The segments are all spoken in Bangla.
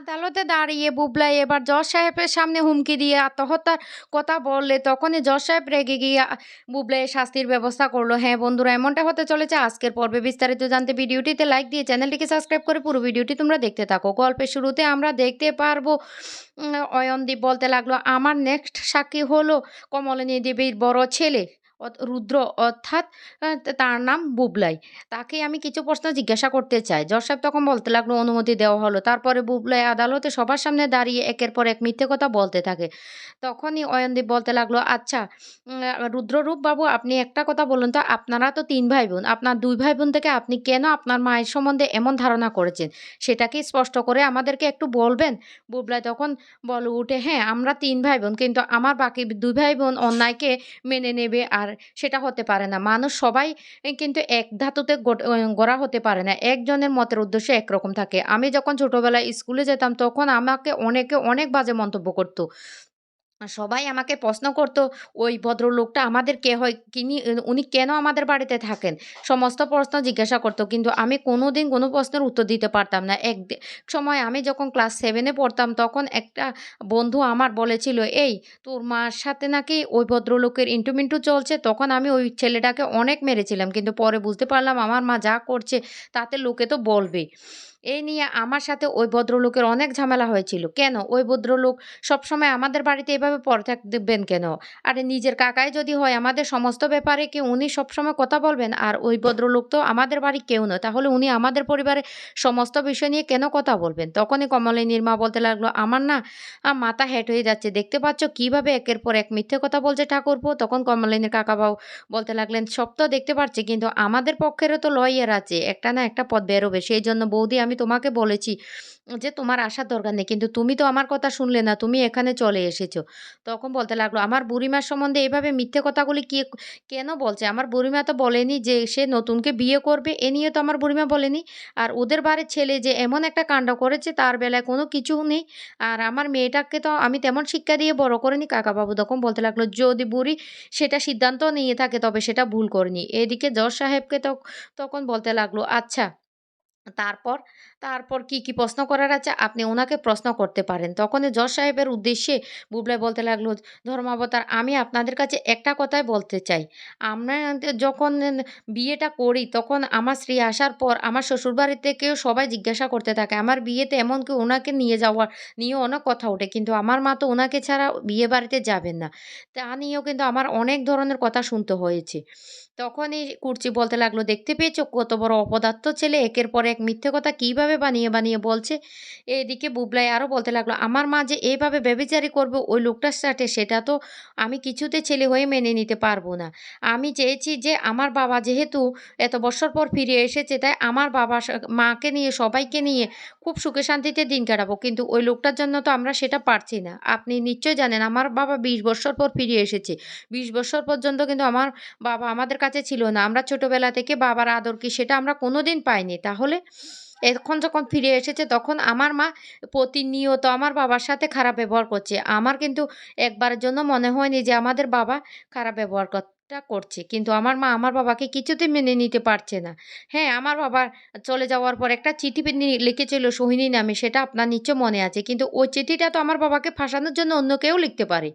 আদালতে দাঁড়িয়ে বুবলাই এবার জজ সাহেবের সামনে হুমকি দিয়ে আত্মহত্যার কথা বললে তখনই জজ সাহেব রেগে গিয়ে বুবলাইয়ের শাস্তির ব্যবস্থা করল। হ্যাঁ বন্ধুরা, এমনটা হতে চলেছে। আজকের পর্বে বিস্তারিত জানতে ভিডিওটিতে লাইক দিয়ে চ্যানেলটিকে সাবস্ক্রাইব করে পুরো ভিডিওটি তোমরা দেখতে থাকো। গল্পের শুরুতে আমরা দেখতে পারব অয়নদীপ বলতে লাগল, আমার নেক্সট সাক্ষী হলো কমলিনী দেবীর বড় ছেলে। রুদ্র অর্থাৎ তার নাম বুবলাই। তাকে আমি কিছু প্রশ্ন জিজ্ঞাসা করতে চাই। জজ সাহেব তখন বলতে লাগল, অনুমতি দেওয়া হলো। তারপরে বুবলাই আদালতে সবার সামনে দাঁড়িয়ে একের পর এক মিথ্যে কথা বলতে থাকে। তখনই অয়নদীপ বলতে লাগল আচ্ছা রুদ্ররূপ বাবু আপনি একটা কথা বলুন তো, আপনারা তো তিন ভাই বোন আপনার দুই ভাই বোন থেকে আপনি কেন আপনার মায়ের সম্বন্ধে এমন ধারণা করেছেন? সেটা কি স্পষ্ট করে আমাদেরকে একটু বলবেন? বুবলাই তখন বলে, উঠে হ্যাঁ আমরা তিন ভাই বোন কিন্তু আমার বাকি দুই ভাই বোন অন্যায়কে মেনে নেবে আর সেটা হতে পারে না। মানুষ সবাই কিন্তু এক ধাতুতে গড়া হতে পারে না। একজনের মতের উদ্দেশ্য একরকম থাকে। আমি যখন ছোটবেলায় স্কুলে যেতাম, তখন আমাকে অনেকে অনেক বাজে মন্তব্য করতো। সবাই আমাকে প্রশ্ন করতো, ওই ভদ্রলোকটা আমাদের কে হয়? কিনি উনি কেন আমাদের বাড়িতে থাকেন? সমস্ত প্রশ্ন জিজ্ঞাসা করতো, কিন্তু আমি কোনো দিন কোনো প্রশ্নের উত্তর দিতে পারতাম না। এক সময় আমি যখন ক্লাস সেভেনে পড়তাম, তখন একটা বন্ধু আমার বলেছিল, এই, তোর মার সাথে নাকি ওই ভদ্রলোকের ইন্টু মিন্টু চলছে? তখন আমি ওই ছেলেটাকে অনেক মেরেছিলাম, কিন্তু পরে বুঝতে পারলাম আমার মা যা করছে, তাতে লোকে তো বলবেই। এই নিয়ে আমার সাথে ওই ভদ্রলোকের অনেক ঝামেলা হয়েছিল। কেন? ওই ভদ্রলোক সবসময় আমাদের বাড়িতে এভাবে পড়ে থাকবেন কেন? আরে নিজের কাকাই যদি হয়, আমাদের সমস্ত ব্যাপারে কি উনি সবসময় কথা বলবেন? আর ওই ভদ্রলোক তো আমাদের বাড়ি কেউ নয়। তাহলে উনি আমাদের পরিবারে সমস্ত বিষয় নিয়ে কেন কথা বলবেন? তখনই কমলিনীর মা বলতে লাগল, আমার না মাথা হেট হয়ে যাচ্ছে। দেখতে পাচ্ছ কীভাবে একের পর এক মিথ্যে কথা বলছে ঠাকুরপো? তখন কমলিনীর কাকাবাবু বলতে লাগলেন, সব তো দেখতে পাচ্ছি কিন্তু আমাদের পক্ষেরও তো লয়ার আছে। একটা না একটা পথ বেরোবে। সেই জন্য বৌদি, আমি তোমাকে বলেছি যে, তোমার আসার দরকার নেই। কিন্তু তুমি তো আমার কথা শুনলে না, তুমি এখানে চলে এসেছ। তখন বলতে লাগল, আমার বুড়িমার সম্বন্ধে এইভাবে মিথ্যে কথাগুলি কে, কেন বলছে? আমার বুড়িমা তো বলেনি যে, সে নতুনকে বিয়ে করবে, এ নিয়ে তো আমার বুড়িমা বলেনি। আর ওদের বাড়ির ছেলে যে এমন একটা কাণ্ড করেছে, তার বেলায় কোনো কিছু নেই। আর আমার মেয়েটাকে তো আমি তেমন শিক্ষা দিয়ে বড় করিনি, কাকাবাবু। তখন বলতে লাগল, যদি বুড়ি সেটা সিদ্ধান্ত নিয়ে থাকে, তবে সেটা ভুল করেনি। এদিকে জজ সাহেবকে তখ- তখন বলতে লাগল আচ্ছা তারপর তারপর কি কি প্রশ্ন করার আছে? আপনি ওনাকে প্রশ্ন করতে পারেন। তখন জজ সাহেবের উদ্দেশ্যে বুবলাই বলতে লাগল, ধর্মাবতার, আমি আপনাদের কাছে একটা কথাই বলতে চাই। আমরা যখন বিয়েটা করি, তখন আমার স্ত্রী আসার পর আমার শ্বশুরবাড়ি থেকেও সবাই জিজ্ঞাসা করতে থাকে, আমার বিয়েতে এমনকি ওনাকে নিয়ে যাওয়ার, নিয়ে অনেক কথা ওঠে, কিন্তু আমার মা তো ওনাকে ছাড়া বিয়ে বাড়িতে যাবেন না। তা নিয়েও কিন্তু আমার অনেক ধরনের কথা শুনতে হয়েছে। তখনই কুর্চি বলতে লাগল, দেখতে পেয়েছ কত বড় অপদার্থ ছেলে, একের পর এক মিথ্যে কথা কীভাবে বানিয়ে বানিয়ে বলছে? এদিকে বুবলাই আরও বলতে লাগল, আমার মা যে এইভাবে ব্যভিচারি করবে ওই লোকটার সাথে, সেটা তো আমি কিছুতে ছেলে হয়ে মেনে নিতে পারব না। আমি চেয়েছি যে আমার বাবা যেহেতু এত বছর পর ফিরে এসেছে, তাই আমার বাবা মাকে নিয়ে, সবাইকে নিয়ে খুব সুখে শান্তিতে দিন কাটাবো। কিন্তু ওই লোকটার জন্য তো আমরা সেটা পারছি না। আপনি নিশ্চয় জানেন, আমার বাবা বিশ বছর পর ফিরে এসেছে। বিশ বছর পর্যন্ত কিন্তু আমার বাবা আমাদের কাছে ছিল না। আমরা ছোটবেলা থেকে বাবার আদর কি সেটা আমরা কোনোদিন পাইনি। তাহলে এখন যখন ফিরে এসেছে তখন আমার মা প্রতিনিয়ত আমার বাবার সাথে খারাপ ব্যবহার করছে। আমার কিন্তু একবারের জন্য মনে হয়নি যে আমাদের বাবা খারাপ ব্যবহার কর- টা করছে। কিন্তু আমার মা আমার বাবাকে কিছুতেই মেনে নিতে পারছে না। হ্যাঁ আমার বাবা চলে যাওয়ার পর একটা চিঠি লিখেছিল সোহিনী নামে, সেটা আপনার নিশ্চয় মনে আছে। কিন্তু ওই চিঠিটা তো আমার বাবাকে ফাঁসানোর জন্য অন্য কেউ লিখতে পারে।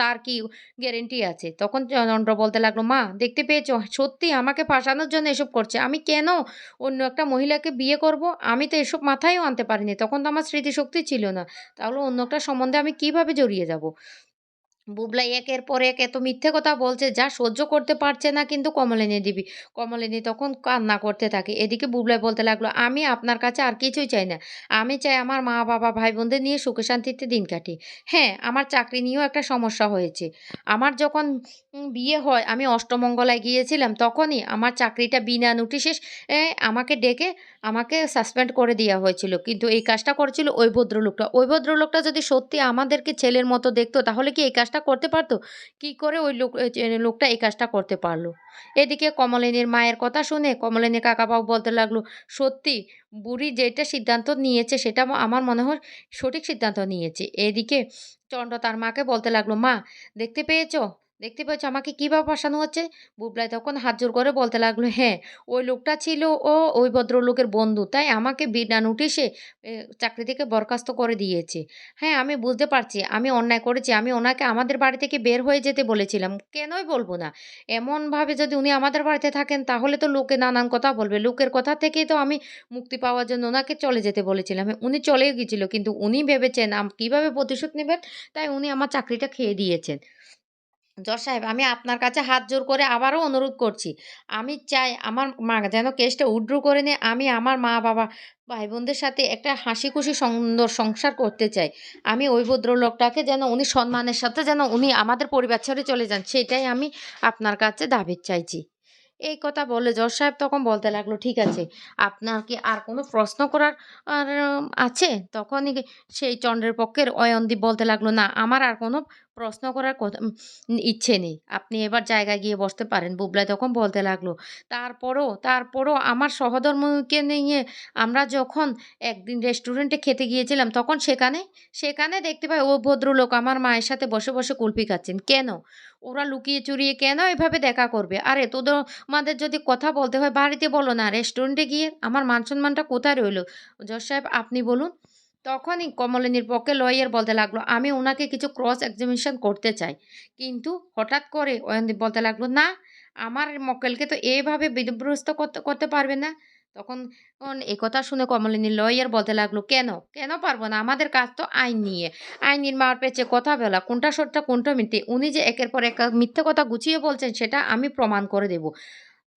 তার কি গ্যারেন্টি আছে? তখন চন্দ্র বলতে লাগল, মা, দেখতে পেয়েছ? সত্যি আমাকে ফাঁসানোর জন্য এসব করছে। আমি কেন অন্য একটা মহিলাকে বিয়ে করব? আমি তো এসব মাথায়ও আনতে পারিনি। তখন তো আমার স্মৃতিশক্তি ছিল না। তাহলে অন্য একটা সম্বন্ধে আমি কীভাবে জড়িয়ে যাব? বুবলাই একের পর এক এত মিথ্যে কথা বলছে, যা সহ্য করতে পারছে না কিন্তু কমলিনী দেবী। কমলিনী তখন কান্না করতে থাকে। এদিকে বুবলাই বলতে লাগল, আমি আপনার কাছে আর কিছুই চাই না। আমি চাই আমার মা, বাবা ভাই বোনদের নিয়ে সুখে শান্তিতে দিন কাটি। হ্যাঁ আমার চাকরি নিয়েও একটা সমস্যা হয়েছে। আমার যখন বিয়ে হয়, আমি অষ্টমঙ্গলায় গিয়েছিলাম, তখনই আমার চাকরিটা বিনা নোটিশে আমাকে ডেকে আমাকে সাসপেন্ড করে দেওয়া হয়েছিল। কিন্তু এই কাজটা করেছিল ওই ভদ্রলোকটা। ওই ভদ্রলোকটা যদি সত্যি আমাদেরকে ছেলের মতো দেখতো, তাহলে কি এই কাজটা করতে পারতো? কি করে ওই লোক লোকটা এই কাজটা করতে পারল? এদিকে কমলিনীর মায়ের কথা শুনে কমলিনীর কাকাবাবু বলতে লাগল, সত্যি, বুড়ি যেটা সিদ্ধান্ত নিয়েছে, সেটা আমার মনে হয় সঠিক সিদ্ধান্ত নিয়েছে। এদিকে চন্দ্র তার মাকে বলতে লাগল, মা, দেখতে পেয়েছ? দেখতে পাচ্ছ আমাকে কীভাবে ফাঁসানো হচ্ছে? বুবলাই তখন হাত জোর করে বলতে লাগল হ্যাঁ ওই লোকটা ছিল ও, ওই ভদ্রলোকের বন্ধু, তাই আমাকে বিনা নোটিশে চাকরি থেকে বরখাস্ত করে দিয়েছে। হ্যাঁ আমি বুঝতে পারছি, আমি অন্যায় করেছি, আমি ওনাকে আমাদের বাড়ি থেকে বের হয়ে যেতে বলেছিলাম। কেনই বলব না? এমনভাবে যদি উনি আমাদের বাড়িতে থাকেন, তাহলে তো লোকে নানান কথা বলবে। লোকের কথা থেকেই তো আমি মুক্তি পাওয়ার জন্য ওনাকে চলে যেতে বলেছিলাম। উনি চলেও গিয়েছিল, কিন্তু উনি ভেবেছেন কীভাবে প্রতিশোধ নেবেন? তাই উনি আমার চাকরিটা খেয়ে দিয়েছেন। জজ সাহেব, আমি আপনার কাছে হাত জোর করে আবারও অনুরোধ করছি। আমি চাই আমার মা যেন কেসটা উইথড্র করে নেয়। আমি আমার মা, বাবা ভাই বোনদের সাথে একটা হাসি খুশি সুন্দর সংসার করতে চাই। আমি ওই ভদ্রলোকটাকে যেন উনি সম্মানের সাথে যেন উনি আমাদের পরিবার ছেড়ে চলে যান, সেটাই আমি আপনার কাছে দাবি চাইছি। এই কথা বলে জজ সাহেব তখন বলতে লাগল, ঠিক আছে, আপনার কি আর কোনো প্রশ্ন করার আছে? তখনই সেই চন্দ্রের পক্ষের অয়নদীপ বলতে লাগল, না, আমার আর কোনো প্রশ্ন করার কথা ইচ্ছে নেই। আপনি এবার জায়গায় গিয়ে বসতে পারেন। বুবলাই তখন বলতে লাগল, তারপরও তারপরও আমার সহধর্মকে নিয়ে আমরা যখন একদিন রেস্টুরেন্টে খেতে গিয়েছিলাম, তখন সেখানে সেখানে দেখতে পাই ও ভদ্রলোক আমার মায়ের সাথে বসে বসে কুলপি খাচ্ছেন। কেন? ওরা লুকিয়ে চুরিয়ে কেন এভাবে দেখা করবে? আরে তোদের আমাদের যদি কথা বলতে হয়, বাড়িতে বলো না। রেস্টুরেন্টে গিয়ে আমার মান সম্মানটা কোথায় রইল? জজ সাহেব, আপনি বলুন। তখনই কমলিনীর পক্ষে লয়ার বলতে লাগল, আমি ওনাকে কিছু ক্রস এক্সামিনেশন করতে চাই। কিন্তু হঠাৎ করে অয়নদীপ বলতে লাগল, না, আমার মক্কেলকে তো এভাবে বিধ্বস্ত করতে করতে পারবে না। তখন কথা শুনে কমলিনী লয়ার বলতে লাগল, কেন? কেন পারব না? আমাদের কাজ তো আইন নিয়ে। আইনের মার পেছে কথা বলা কোনটা সত্য কোনটা মিথ্যে উনি যে একের পর এক মিথ্যে কথা গুছিয়ে বলছেন, সেটা আমি প্রমাণ করে দেব।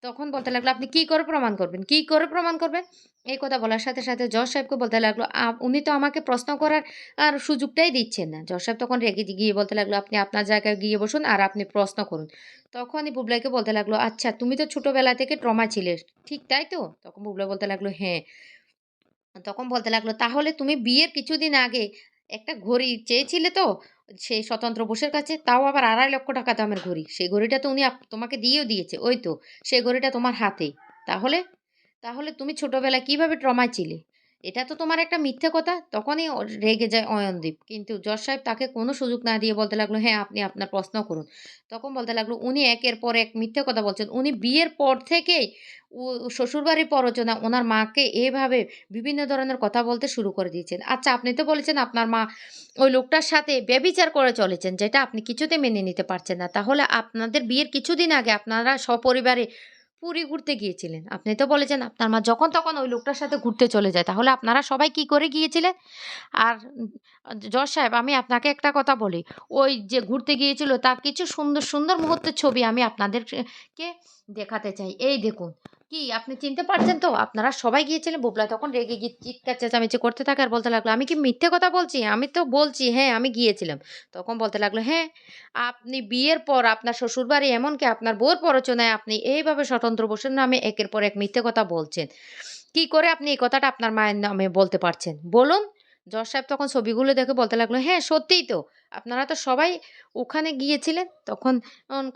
তখন বলতে লাগল, আপনি কি করে প্রমাণ করবেন? কি করে প্রমাণ করবেন? এই কথা বলার সাথে সাথে জজ সাহেবকে বলতে লাগল উনি তো আমাকে প্রশ্ন করার, আর সুযোগটাই দিচ্ছেন না। জজ সাহেব তখন রেগে গিয়ে বলতে লাগল, আপনি আপনার জায়গায় গিয়ে বসুন আর আপনি প্রশ্ন করুন। তখনই বুবলাইকে বলতে লাগল আচ্ছা তুমি তো ছোটবেলা থেকে ট্রমা ছিলে, ঠিক তাই তো? তখন বুবলাই বলতে লাগল হ্যাঁ। তখন বলতে লাগল, তাহলে তুমি বিয়ের কিছুদিন আগে একটা ঘড়ি চেয়েছিলে তো? সেই স্বতন্ত্র বোসের কাছে, তাও আবার আড়াই লক্ষ টাকা দামের ঘড়ি। সেই ঘড়িটা তো উনি তোমাকে দিয়েও দিয়েছে, ওই তো। সেই ঘড়িটা তোমার হাতে। তাহলে? তাহলে তুমি ছোটোবেলায় কীভাবে ট্রমায় ছিলে? এটা তো তোমার একটা মিথ্যে কথা। তখনই রেগে যায় অয়নদীপ। কিন্তু জজ সাহেব তাকে কোনো সুযোগ না দিয়ে বলতে লাগল হ্যাঁ আপনি আপনার প্রশ্ন করুন। তখন বলতে লাগল, উনি একের পর এক মিথ্যে কথা বলছেন। উনি বিয়ের পর থেকেই শ্বশুরবাড়ির পরচনা ওনার মাকে এভাবে বিভিন্ন ধরনের কথা বলতে শুরু করে দিয়েছেন। আচ্ছা আপনি তো বলেছেন আপনার মা ওই লোকটার সাথে ব্যবিচার করে চলেছেন, যেটা আপনি কিছুতে মেনে নিতে পারছেন না। তাহলে আপনাদের বিয়ের কিছুদিন আগে আপনারা সপরিবারে পুরী ঘুরতে গিয়েছিলেন। আপনি তো বলেছেন, আপনার মা যখন তখন ওই লোকটার সাথে ঘুরতে চলে যায়। তাহলে আপনারা সবাই কি করে গিয়েছিলেন? আর জজ সাহেব, আমি আপনাকে একটা কথা বলি। ওই যে ঘুরতে গিয়েছিল, তার কিছু সুন্দর সুন্দর মুহূর্তের ছবি আমি আপনাদেরকে দেখাতে চাই। এই দেখুন কি আপনি চিনতে পারছেন তো? আপনারা সবাই গিয়েছিলেন বুবলা তখন রেগে গিয়ে চিৎকার, চেঁচামেচি করতে থাকে আর বলতে লাগল, আমি কি মিথ্যে কথা বলছি? আমি তো বলছি হ্যাঁ আমি গিয়েছিলাম। তখন বলতে লাগল হ্যাঁ আপনি বিয়ের পর আপনার শ্বশুরবাড়ি, এমনকি আপনার বোর পরচনায় আপনি এইভাবে স্বতন্ত্র বসুর নামে একের পর এক মিথ্যে কথা বলছেন। কি করে আপনি এই কথাটা আপনার মায়ের নামে বলতে পারছেন? বলুন। জজ সাহেব তখন ছবিগুলো দেখে বলতে লাগল হ্যাঁ সত্যিই তো। আপনারা তো সবাই ওখানে গিয়েছিলেন? তখন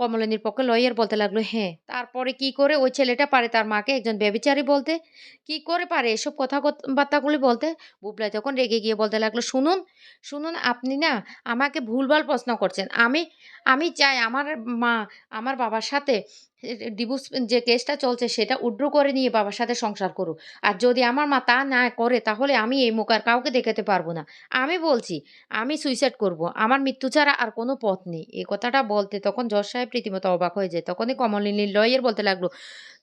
কমলিনীর পক্ষে লয়ার বলতে লাগল হ্যাঁ তারপরে কি করে ওই ছেলেটা পারে তার মাকে একজন ব্যবিচারী বলতে? কি করে পারে এসব কথা বার্তাগুলি বলতে? বুবলাই তখন রেগে গিয়ে বলতে লাগল, শুনুন শুনুন, আপনি না আমাকে ভুলভাল প্রশ্ন করছেন। আমি আমি চাই আমার মা, আমার বাবার সাথে ডিভোর্স যে কেসটা চলছে সেটা উড্র করে নিয়ে বাবার সাথে সংসার করুক। আর যদি আমার মা তা না করে, তাহলে আমি এই মুখ আর কাউকে দেখাতে পারব না। আমি বলছি, আমি সুইসাইড করব। আমার মৃত্যু ছাড়া আর কোনো পথ নেই। এই কথাটা বলতে তখন জজ সাহেব রীতিমতো অবাক হয়ে যায়। তখনই কমলিনীর লয়ের বলতে লাগল,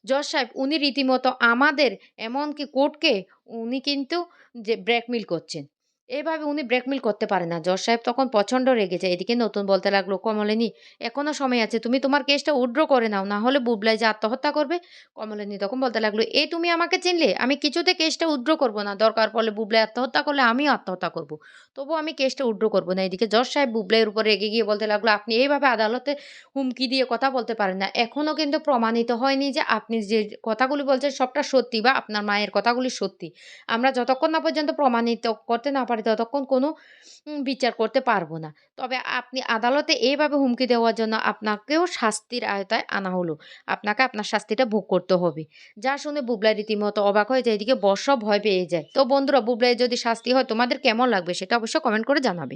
জজ সাহেব, উনি রীতিমতো আমাদের এমনকি কোর্টকে উনি কিন্তু যে ব্রেকমিল করছেন। এভাবে উনি ব্রেকমিল করতে পারে না। জজ সাহেব তখন প্রচণ্ড রেগে যায়। এদিকে নতুন বলতে লাগল, কমলিনী, এখনও সময় আছে। তুমি তোমার কেসটা উড্র করে নাও, না হলে বুবলাই যে আত্মহত্যা করবে? কমলিনী তখন বলতে লাগল, এই তুমি আমাকে চিনলে? আমি কিছুতে কেসটা উড্র করব না। দরকার পড়লে বুবলাই আত্মহত্যা করলে আমিও আত্মহত্যা করব। তবু আমি কেসটা উড্র করব না। এদিকে জজ সাহেব বুবলাইয়ের উপর রেগে গিয়ে বলতে লাগল, আপনি এইভাবে আদালতে হুমকি দিয়ে কথা বলতে পারেন না। এখনও কিন্তু প্রমাণিত হয়নি যে আপনি যে কথাগুলি বলছেন সবটা সত্যি বা আপনার মায়ের কথাগুলি সত্যি। আমরা যতক্ষণ না পর্যন্ত প্রমাণিত করতে না পারি ততক্ষণ কোনো বিচার করতে পারব না। তবে আপনি আদালতে এইভাবে হুমকি দেওয়ার জন্য আপনাকেও শাস্তির আয়তায় আনা হলো। আপনাকে আপনার শাস্তিটা ভোগ করতে হবে। যা শুনে বুবলাই রীতিমতো অবাক হয়ে যায়, এদিকে বর্ষ ভয় পেয়ে যায়। তো বন্ধুরা বুবলাই যদি শাস্তি হয়, তোমাদের কেমন লাগবে সেটা অবশ্য কমেন্ট করে জানাবে।